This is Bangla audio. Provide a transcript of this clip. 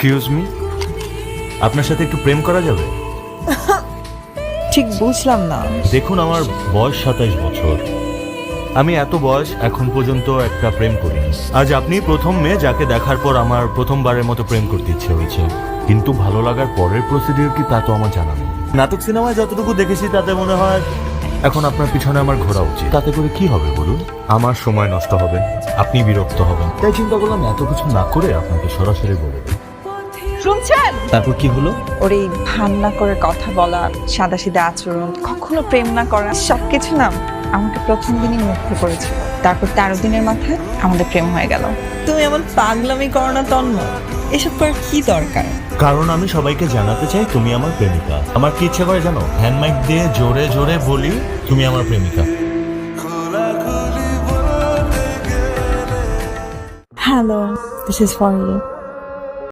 এক্সকিউজ মি আপনার সাথে একটু প্রেম করা যাবে? ঠিক বুঝলাম না। দেখুন আমার বয়স সাতাইশ বছর। আমি এত বয়স এখন পর্যন্ত একটা প্রেম করিনি। আজ আপনি প্রথম মেয়ে যাকে দেখার পর আমার প্রথমবারের মতো প্রেম করতে ইচ্ছে হয়েছে। কিন্তু ভালো লাগার পরের প্রসিডিউর কি তা তো আমার জানা নেই। নাটক সিনেমায় যতটুকু দেখেছি তাতে মনে হয় এখন আপনার পিছনে আমার ঘোরা উচিত। তাতে করে কি হবে বলুন? আমার সময় নষ্ট হবে। আপনি বিরক্ত হবেন। তাই চিন্তা করলাম এত কিছু না করে আপনাকে সরাসরি বলে। শুনছেন? তারপর কি হলো? ওর এই ভান্না করে কথা বলা সাদা সিধা আচরণ কখনো প্রেম না করা সবকিছু না আমাকে প্রথম দিনই মুগ্ধ করেছিল। তারপর তেরো দিনের মাথায় আমাদের প্রেম হয়ে গেল। তুমি এমন পাগলামি করো না তন্ম এসব করার কি দরকার? কারণ আমি সবাইকে জানাতে চাই তুমি আমার প্রেমিকা। আমার কি ইচ্ছে করে জানো? হ্যান্ড মাইক দিয়ে জোরে জোরে বলি তুমি আমার প্রেমিকা। Hello this is for you